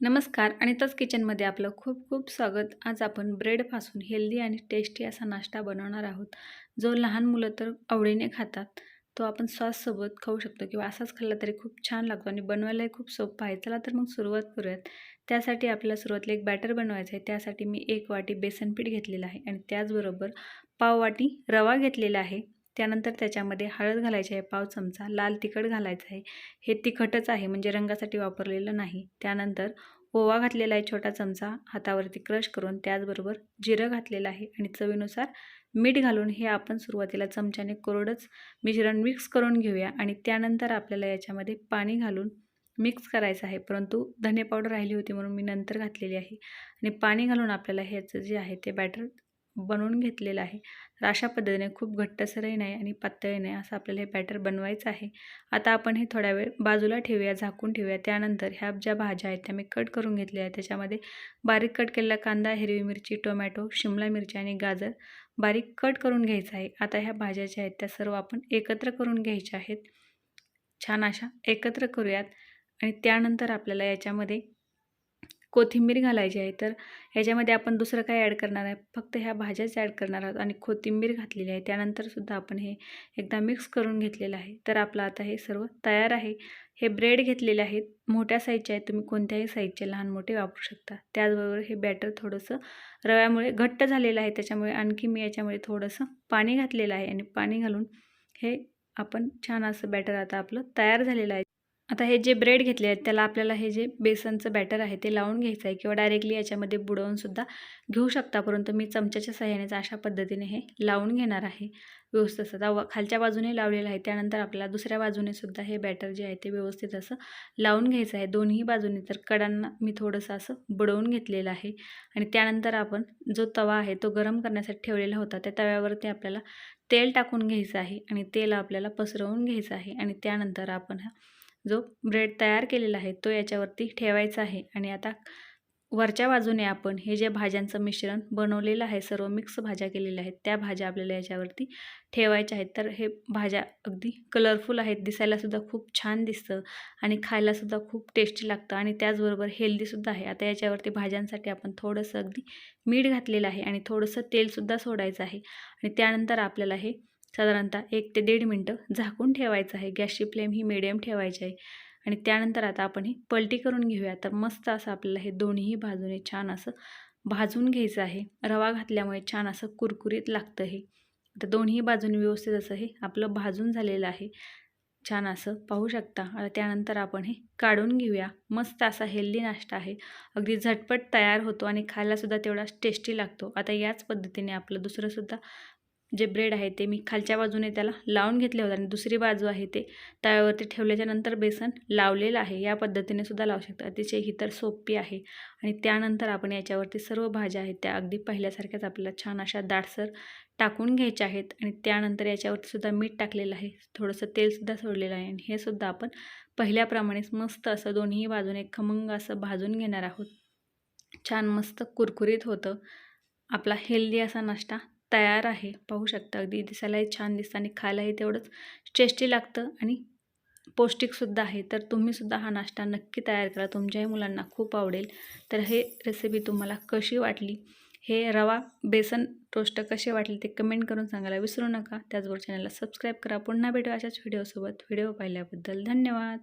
नमस्कार अनिताच किचनमध्ये आपलं खूप खूप स्वागत. आज आपण ब्रेडपासून हेल्दी आणि टेस्टी असा नाश्ता बनवणार आहोत. जो लहान मुलं तर आवडीने खातात. तो आपण सॉससोबत खाऊ शकतो किंवा असाच खाल्ला तरी खूप छान लागतो आणि बनवायलाही खूप सोपं आहे. चला तर मग सुरुवात करूयात. त्यासाठी आपल्याला सुरुवातीला एक बॅटर बनवायचं आहे. त्यासाठी मी एक वाटी बेसन पीठ घेतलेलं आहे आणि त्याचबरोबर पाव वाटी रवा घेतलेला आहे. त्यानंतर त्याच्यामध्ये हळद घालायची आहे पाव चमचा लाल तिखट घालायचं आहे. हे तिखटच आहे म्हणजे रंगासाठी वापरलेलं नाही. त्यानंतर ओवा घातलेला आहे छोटा चमचा हातावरती क्रश करून त्याचबरोबर जिरं घातलेलं आहे आणि चवीनुसार मीठ घालून हे आपण सुरुवातीला चमच्याने कोरडंच मिश्रण मिक्स करून घेऊया आणि त्यानंतर आपल्याला याच्यामध्ये पाणी घालून मिक्स करायचं आहे. परंतु धने पावडर राहिली होती म्हणून मी नंतर घातलेली आहे. आणि पाणी घालून आपल्याला ह्याचं जे आहे ते बॅटर बनवून घेतलेलं आहे. तर अशा पद्धतीने खूप घट्टसरही नाही आणि पातळही नाही असं आपल्याला हे बॅटर बनवायचं आहे. आता आपण हे थोड्या वेळ बाजूला ठेवूया झाकून ठेवूया. त्यानंतर ह्या ज्या भाज्या आहेत त्या मी कट करून घेतल्या आहेत. त्याच्यामध्ये बारीक कट केलेला कांदा हिरवी मिरची टोमॅटो शिमला मिरची आणि गाजर बारीक कट करून घ्यायचं आहे. आता ह्या भाज्या ज्या आहेत त्या सर्व आपण एकत्र करून घ्यायच्या आहेत. छान अशा एकत्र करूयात आणि त्यानंतर आपल्याला याच्यामध्ये कोथिंबीर घालायची आहे तर ह्याच्यामध्ये आपण दुसरं काय ॲड करणार आहे? फक्त ह्या भाज्याच ॲड करणार आहोत आणि कोथिंबीर घातलेली आहे. त्यानंतरसुद्धा आपण हे एकदा मिक्स करून घेतलेलं आहे. तर आपलं आता हे सर्व तयार आहे. हे ब्रेड घेतलेले आहेत. मोठ्या साईजचे आहेत. तुम्ही कोणत्याही साईजचे लहान मोठे वापरू शकता. त्याचबरोबर हे बॅटर थोडंसं रव्यामुळे घट्ट झालेलं आहे. त्याच्यामुळे आणखी मी याच्यामध्ये थोडंसं पाणी घातलेलं आहे. आणि पाणी घालून हे आपण छान असं बॅटर आता आपलं तयार झालेलं आहे. आता हे जे ब्रेड घेतले आहेत त्याला आपल्याला हे जे बेसनचं बॅटर आहे ते लावून घ्यायचं आहे किंवा डायरेक्टली याच्यामध्ये बुडवूनसुद्धा घेऊ शकता. परंतु मी चमच्याच्या सहाय्यानेच अशा पद्धतीने हे लावून घेणार आहे. व्यवस्थित आता व खालच्या बाजूने लावलेलं आहे. त्यानंतर आपल्याला दुसऱ्या बाजूने सुद्धा हे बॅटर जे आहे ते व्यवस्थित असं लावून घ्यायचं आहे. दोन्ही बाजूने तर कडांना मी थोडंसं असं बुडवून घेतलेलं आहे. आणि त्यानंतर आपण जो तवा आहे तो गरम करण्यासाठी ठेवलेला होता त्या तव्यावरती आपल्याला तेल टाकून घ्यायचं आहे आणि तेल आपल्याला पसरवून घ्यायचं आहे. आणि त्यानंतर आपण हा जो ब्रेड तयार केलेला आहे तो याच्यावरती ठेवायचा आहे. आणि आता वरच्या बाजूने आपण हे जे भाज्यांचं मिश्रण बनवलेलं आहे सर्व मिक्स भाज्या केलेल्या आहेत त्या भाज्या आपल्याला याच्यावरती ठेवायच्या आहेत. तर हे भाज्या अगदी कलरफुल आहेत दिसायलासुद्धा खूप छान दिसतं आणि खायलासुद्धा खूप टेस्टी लागतं आणि त्याचबरोबर हेल्दीसुद्धा आहे. आता याच्यावरती भाज्यांसाठी आपण थोडंसं अगदी मीठ घातलेलं आहे आणि थोडंसं तेलसुद्धा सोडायचं आहे. आणि त्यानंतर आपल्याला हे साधारणतः एक ते दीड मिनटं झाकून ठेवायचं आहे. गॅसची फ्लेम ही मिडियम ठेवायची आहे. आणि त्यानंतर आता आपण ही पलटी करून घेऊया. तर मस्त असं आपल्याला हे दोन्ही बाजूने छान असं भाजून घ्यायचं आहे. रवा घातल्यामुळे छान असं कुरकुरीत लागतं हे. तर दोन्ही बाजूने व्यवस्थित असं हे आपलं भाजून झालेलं आहे. छान असं पाहू शकता. आता त्यानंतर आपण हे काढून घेऊया. मस्त असा हेल्दी नाश्ता आहे. अगदी झटपट तयार होतो आणि खायलासुद्धा तेवढा टेस्टी लागतो. आता याच पद्धतीने आपलं दुसरंसुद्धा जे ब्रेड आहे ते मी खालच्या बाजूने त्याला लावून घेतले होते आणि दुसरी बाजू आहे ते तव्यावरती ठेवल्याच्या नंतर बेसन लावलेलं आहे. या पद्धतीने सुद्धा लावू शकता. अतिशय ही तर सोपी आहे. आणि त्यानंतर आपण याच्यावरती सर्व भाज्या आहेत त्या अगदी पहिल्यासारख्याच आपल्याला छान अशा दाटसर टाकून घ्यायच्या आहेत आणि त्यानंतर याच्यावरती सुद्धा मीठ टाकलेलं आहे. थोडंसं तेलसुद्धा सोडलेलं आहे आणि हे सुद्धा आपण पहिल्याप्रमाणेच मस्त असं दोन्ही बाजूने खमंग असं भाजून घेणार आहोत. छान मस्त कुरकुरीत होतं. आपला हेल्दी असा नाश्ता तयार आहे. पाहू शकता अगदी दिसायलाही छान दिसतं आणि खायलाही तेवढंच टेस्टी लागतं आणि पौष्टिकसुद्धा आहे. तर तुम्हीसुद्धा हा नाश्ता नक्की तयार करा. तुमच्याही मुलांना खूप आवडेल. तर हे रेसिपी तुम्हाला कशी वाटली? हे रवा बेसन टोस्ट कसे वाटले ते कमेंट करून सांगायला विसरू नका. त्याचबरोबर चॅनलला सबस्क्राईब करा. पुन्हा भेटू अशाच व्हिडिओसोबत व्हिडिओ पाहिल्याबद्दल धन्यवाद.